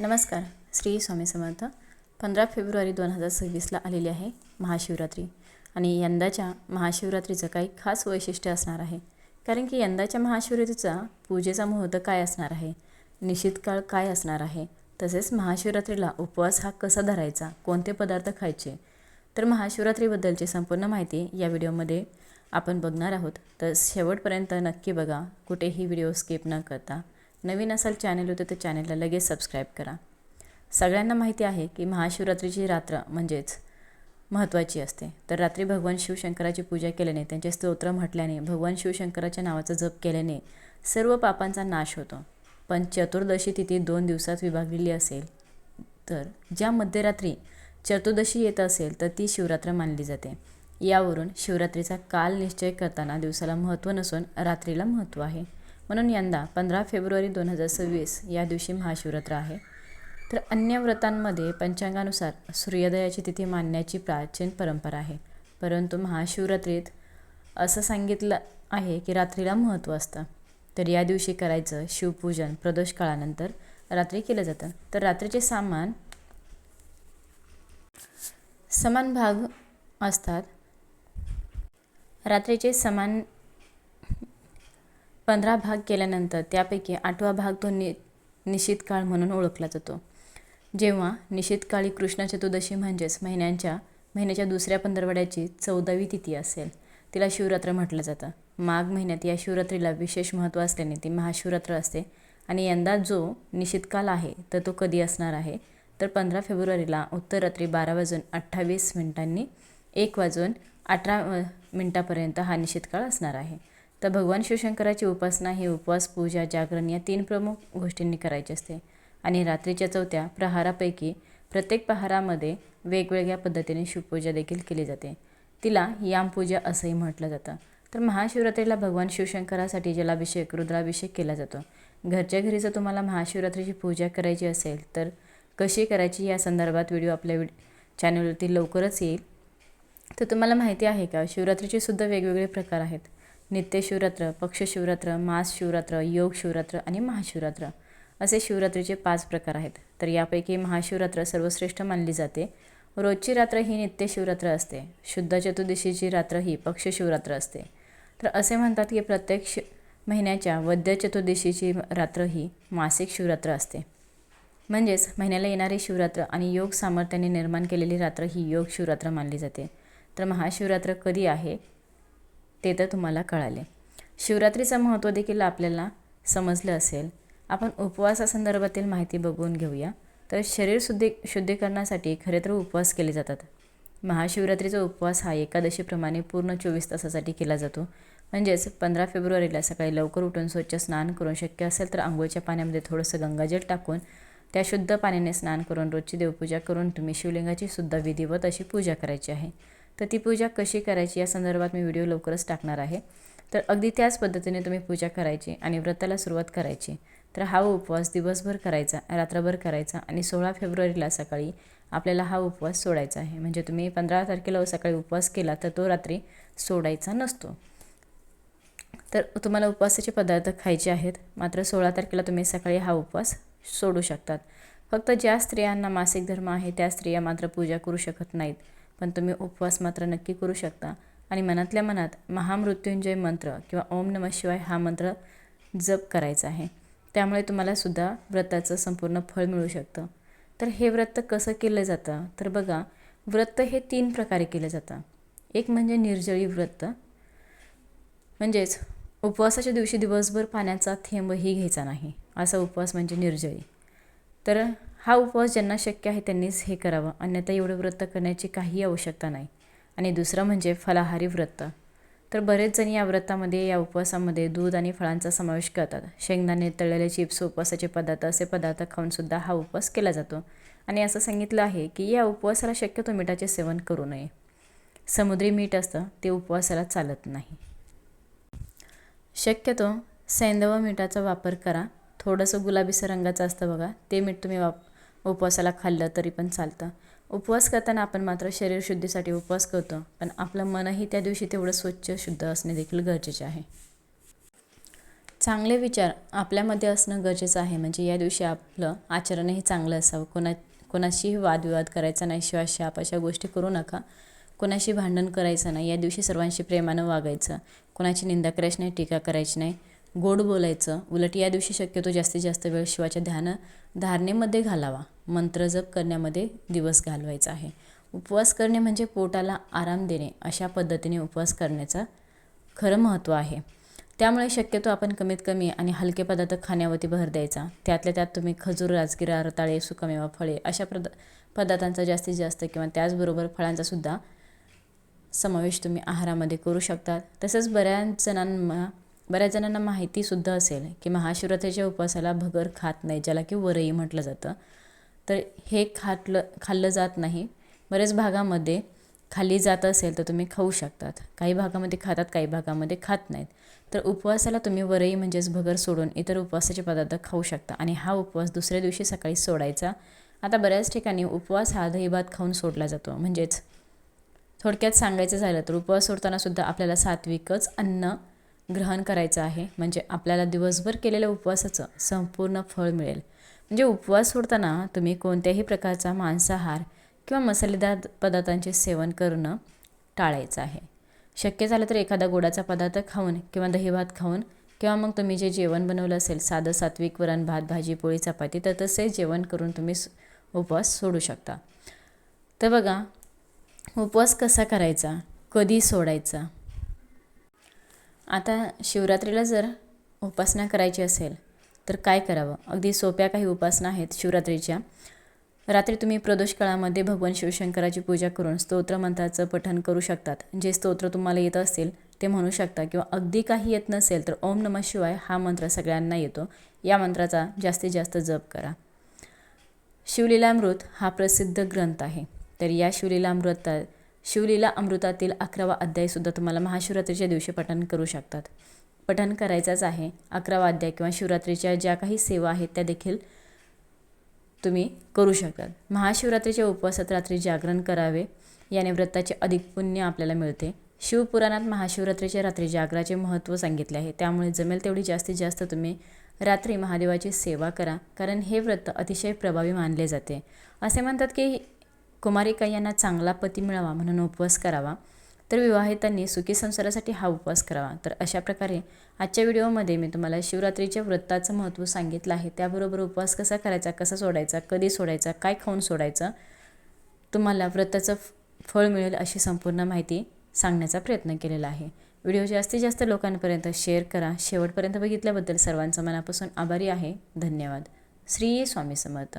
नमस्कार श्री स्वामी समर्थ. पंधरा फेब्रुवारी दोन हजार सव्वीसला आलेली आहे महाशिवरात्री आणि यंदाच्या महाशिवरात्रीचं काही खास वैशिष्ट्य असणार आहे. कारण की यंदाच्या महाशिवरात्रीचा पूजेचा मुहूर्त काय असणार आहे? निश्चित काळ काय असणार आहे? तसेच महाशिवरात्रीला उपवास हा कसा धरायचा? कोणते पदार्थ खायचे? तर महाशिवरात्रीबद्दलची संपूर्ण माहिती या व्हिडिओमध्ये आपण बघणार आहोत. तर शेवटपर्यंत नक्की बघा. कुठेही व्हिडिओ स्किप न करता. नवीन असाल चॅनल होते तर चॅनलला लगेच सबस्क्राईब करा. सगळ्यांना माहिती आहे की महाशिवरात्रीची रात्र म्हणजेच महत्त्वाची असते. तर रात्री भगवान शिवशंकराची पूजा केल्याने त्यांचे स्तोत्र म्हटल्याने भगवान शिवशंकराच्या नावाचा जप केल्याने सर्व पापांचा नाश होतो. पण चतुर्दशी तिथी दोन दिवसात विभागलेली असेल तर ज्या मध्यरात्री चतुर्दशी येत असेल तर ती शिवरात्र मानली जाते. यावरून शिवरात्रीचा काल निश्चय करताना दिवसाला महत्त्व नसून रात्रीला महत्त्व आहे. म्हणून यंदा पंधरा फेब्रुवारी दोन हजार सव्वीस या दिवशी महाशिवरात्र आहे. तर अन्य व्रतांमध्ये पंचांगानुसार सूर्योदयाची तिथी मानण्याची प्राचीन परंपरा आहे. परंतु महाशिवरात्रीत असं सांगितलं आहे की रात्रीला महत्त्व असतं. तर या दिवशी करायचं शिवपूजन प्रदोष काळानंतर रात्री केलं जातं. तर रात्रीचे सामान समान भाग असतात. रात्रीचे समान पंधरा भाग केल्यानंतर त्यापैकी आठवा भाग तो नि निश्चित काळ म्हणून ओळखला जातो. जेव्हा निश्चितकाळी काळी कृष्ण चतुर्दशी म्हणजेच महिन्यांच्या महिन्याच्या दुसऱ्या पंधरवड्याची चौदावी तिथी असेल तिला शिवरात्र म्हटलं जातं. माघ महिन्यात या शिवरात्रीला विशेष महत्त्व असल्याने ती महाशिवरात्र असते आणि यंदा जो निश्चितकाल काल आहे तर तो कधी असणार आहे? तर पंधरा फेब्रुवारीला उत्तर रात्री बारा वाजून अठ्ठावीस मिनिटांनी एक वाजून अठरा मिनटापर्यंत हा निश्चितकाळ काळ असणार आहे. तर भगवान शिवशंकराची उपासना ही उपवास पूजा जागरण या तीन प्रमुख गोष्टींनी करायची असते. आणि रात्रीच्या चौथ्या प्रहारापैकी प्रत्येक प्रहारामध्ये वेगवेगळ्या पद्धतीने शिवपूजा देखील केली जाते. तिला यामपूजा असंही म्हटलं जातं. तर महाशिवरात्रीला भगवान शिवशंकरासाठी जलाभिषेक रुद्राभिषेक केला जातो. घरच्या घरी जर तुम्हाला महाशिवरात्रीची पूजा करायची असेल तर कशी करायची या संदर्भात व्हिडिओ आपल्या व्हिड चॅनलवरती लवकरच येईल. तर तुम्हाला माहिती आहे का शिवरात्रीचे सुद्धा वेगवेगळे प्रकार आहेत. नित्यशिवरात्र पक्षशिवरात्र मास शिवरात्र योग शिवरात्र आणि महाशिवरात्र असे शिवरात्रीचे पाच प्रकार आहेत. तर यापैकी महाशिवरात्र सर्वश्रेष्ठ मानली जाते. रोजची रात्र ही नित्यशिवरात्र असते. शुद्ध चतुर्दशीची रात्र ही पक्षशिवरात्र असते. तर असे म्हणतात की प्रत्येक शि महिन्याच्या वद्य चतुर्दशीची रात्र ही मासिक शिवरात्र असते. म्हणजेच महिन्याला येणारी शिवरात्र आणि योग सामर्थ्याने निर्माण केलेली रात्र ही योग शिवरात्र मानली जाते. तर महाशिवरात्र कधी आहे? ते तर तुम्हाला कळाले. शिवरात्रीचं महत्त्व देखील आपल्याला समजलं असेल. आपण उपवासासंदर्भातील माहिती बघून घेऊया. तर शरीर शुद्धी शुद्धीकरणासाठी खरे तर उपवास केले जातात. महाशिवरात्रीचा उपवास हा एकादशीप्रमाणे पूर्ण चोवीस तासासाठी केला जातो. म्हणजेच पंधरा फेब्रुवारीला सकाळी लवकर उठून स्वच्छ स्नान करून शक्य असेल तर आंघोळीच्या पाण्यामध्ये थोडंसं गंगाजल टाकून त्या शुद्ध पाण्याने स्नान करून रोजची देवपूजा करून तुम्ही शिवलिंगाची सुद्धा विधिवत अशी पूजा करायची आहे. तर ती पूजा कशी करायची या संदर्भात मी व्हिडिओ लवकरच टाकणार आहे. तर अगदी त्याच पद्धतीने तुम्ही पूजा करायची आणि व्रताला सुरुवात करायची. तर हा उपवास दिवसभर करायचा रात्रभर करायचा आणि सोळा फेब्रुवारीला सकाळी आपल्याला हा उपवास सोडायचा आहे. म्हणजे तुम्ही पंधरा तारखेला सकाळी उपवास केला तर तो रात्री सोडायचा नसतो. तर तुम्हाला उपवासाचे पदार्थ खायचे आहेत मात्र सोळा तारखेला तुम्ही सकाळी हा उपवास सोडू शकतात. फक्त ज्या स्त्रियांना मासिक धर्म आहे त्या स्त्रिया मात्र पूजा करू शकत नाहीत. पण तुम्ही उपवास मात्र नक्की करू शकता. आणि मनातल्या मनात महामृत्युंजय मंत्र किंवा ओम नम शिवाय हा मंत्र जप करायचा आहे. त्यामुळे तुम्हाला सुद्धा व्रताचं संपूर्ण फळ मिळू शकतं. तर हे व्रत कसं केलं जातं? तर बघा व्रत हे तीन प्रकारे केलं जातं. एक म्हणजे निर्जळी व्रत. म्हणजेच उपवासाच्या दिवशी दिवसभर पाण्याचा थेंबही घ्यायचा नाही. असा उपवास म्हणजे निर्जळी. तर हा उपवास ज्यांना शक्य आहे त्यांनीच हे करावं. अन्यथा एवढं व्रत करण्याची काही आवश्यकता नाही. आणि दुसरं म्हणजे फलाहारी व्रत. तर बरेच जण या व्रतामध्ये या उपवासामध्ये दूध आणि फळांचा समावेश करतात. शेंगदाणे तळलेले चिप्स उपवासाचे पदार्थ असे पदार्थ खाऊनसुद्धा हा उपवास केला जातो. आणि असं सांगितलं आहे की या उपवासाला शक्यतो मिठाचे सेवन करू नये. समुद्री मीठ असतं ते उपवासाला चालत नाही. शक्यतो सैंदव मिठाचा वापर करा. थोडंसं गुलाबीसं रंगाचं असतं बघा ते मीठ तुम्ही वाप उपवासाला खाल्लं तरी पण चालतं. उपवास करताना आपण मात्र शरीरशुद्धीसाठी उपवास करतो पण आपलं मनही त्या दिवशी तेवढं स्वच्छ शुद्ध असणे देखील गरजेचे आहे. चांगले विचार आपल्यामध्ये असणं गरजेचं आहे म्हणजे या दिवशी आपलं आचरणही चांगलं असावं. कोणा कोणाशीही वादविवाद करायचा नाही शिवाय शाप अशा गोष्टी करू नका. कोणाशी भांडण करायचं नाही या दिवशी सर्वांशी प्रेमानं वागायचं. कोणाची निंदा करायची नाही टीका करायची नाही. गोड बोलायचं. उलट या दिवशी शक्यतो जास्तीत जास्त वेळ शिवाच्या ध्यान धारणेमध्ये घालावा. मंत्र जप करण्यामध्ये दिवस घालवायचा आहे. उपवास करणे म्हणजे पोटाला आराम देणे. अशा पद्धतीने उपवास करण्याचा खरं महत्त्व आहे. त्यामुळे शक्यतो आपण कमीत कमी आणि हलके पदार्थ खाण्यावरती भर द्यायचा. त्यातल्या त्यात तुम्ही खजूर राजगिरा रताळे सुकामेवा फळे अशा प्रद पदार्थांचा जास्तीत जास्त किंवा त्याचबरोबर फळांचासुद्धा समावेश तुम्ही आहारामध्ये करू शकता. तसंच बऱ्याच जणांना बऱ्याच जणांना माहितीसुद्धा असेल की महाशिवरात्रीच्या उपवासाला भगर खात नाही ज्याला की वरई म्हटलं जातं. तर हे खातलं खाल्लं जात नाही. बऱ्याच भागामध्ये खाल्ली जात असेल तर तुम्ही खाऊ शकतात. काही भागामध्ये खातात काही भागामध्ये खात नाहीत. तर उपवासाला तुम्ही वरई म्हणजेच भगर सोडून इतर उपवासाचे पदार्थ खाऊ शकता आणि हा उपवास दुसऱ्या दिवशी सकाळी सोडायचा. आता बऱ्याच ठिकाणी उपवास हा दहीभात खाऊन सोडला जातो. म्हणजेच थोडक्यात सांगायचं झालं तर उपवास सोडताना सुद्धा आपल्याला सात्विकच अन्न ग्रहण करायचं आहे. म्हणजे आपल्याला दिवसभर केलेल्या उपवासाचं संपूर्ण फळ मिळेल. म्हणजे उपवास सोडताना तुम्ही कोणत्याही प्रकारचा मांसाहार किंवा मसालेदार पदार्थांचे सेवन करणं टाळायचं आहे. शक्य झालं तर एखादा गोडाचा पदार्थ खाऊन किंवा दही भात खाऊन किंवा मग तुम्ही जे जेवण बनवलं असेल साधं सात्विक वरण भात भाजी पोळी चपाती तर तसे जेवण करून तुम्ही उपवास सोडू शकता. तर बघा उपवास कसा करायचा? कधी सोडायचा? आता शिवरात्रीला जर उपासना करायची असेल तर काय करावं? अगदी सोप्या काही उपासना आहेत शिवरात्रीच्या. रात्री तुम्ही प्रदोष काळामध्ये भगवान शिवशंकराची पूजा करून स्तोत्र मंत्राचं पठण करू शकतात. जे स्तोत्र तुम्हाला येत असेल ते म्हणू शकता. किंवा अगदी काही येत नसेल तर ओम नमः शिवाय हा मंत्र सगळ्यांना येतो. या मंत्राचा जास्तीत जास्त जप करा. शिवलीलामृत हा प्रसिद्ध ग्रंथ आहे. तर या शिवलीलामृता शिवलीला अमृतातील अकरावा अध्यायसुद्धा तुम्हाला महाशिवरात्रीच्या दिवशी पठण करू शकतात. पठण करायचाच आहे. अकरावा अध्याय किंवा शिवरात्रीच्या ज्या काही सेवा आहेत त्या देखील तुम्ही करू शकाल महाशिवरात्रीच्या उपवासात रात्री जागरण करावे. याने व्रताचे अधिक पुण्य आपल्याला मिळते. शिवपुराणात महाशिवरात्रीच्या रात्री जागराचे महत्त्व सांगितले आहे. त्यामुळे जमेल तेवढी जास्तीत जास्त तुम्ही रात्री महादेवाची सेवा करा. कारण हे व्रत अतिशय प्रभावी मानले जाते. असे म्हणतात की कुमारिका यांना चांगला पती मिळावा म्हणून उपवास करावा. तर विवाहितांनी सुखी संसारासाठी हा उपवास करावा. तर अशा प्रकारे आजच्या व्हिडिओमध्ये मी तुम्हाला शिवरात्रीच्या व्रताचं महत्त्व सांगितलं आहे. त्याबरोबर उपवास कसा करायचा कसा सोडायचा कधी सोडायचा काय खाऊन सोडायचं तुम्हाला व्रताचं फळ मिळेल अशी संपूर्ण माहिती सांगण्याचा प्रयत्न केलेला आहे. व्हिडिओ जास्तीत जास्त लोकांपर्यंत शेअर करा. शेवटपर्यंत बघितल्याबद्दल सर्वांचं मनापासून आभारी आहे. धन्यवाद. श्री स्वामी समर्थ.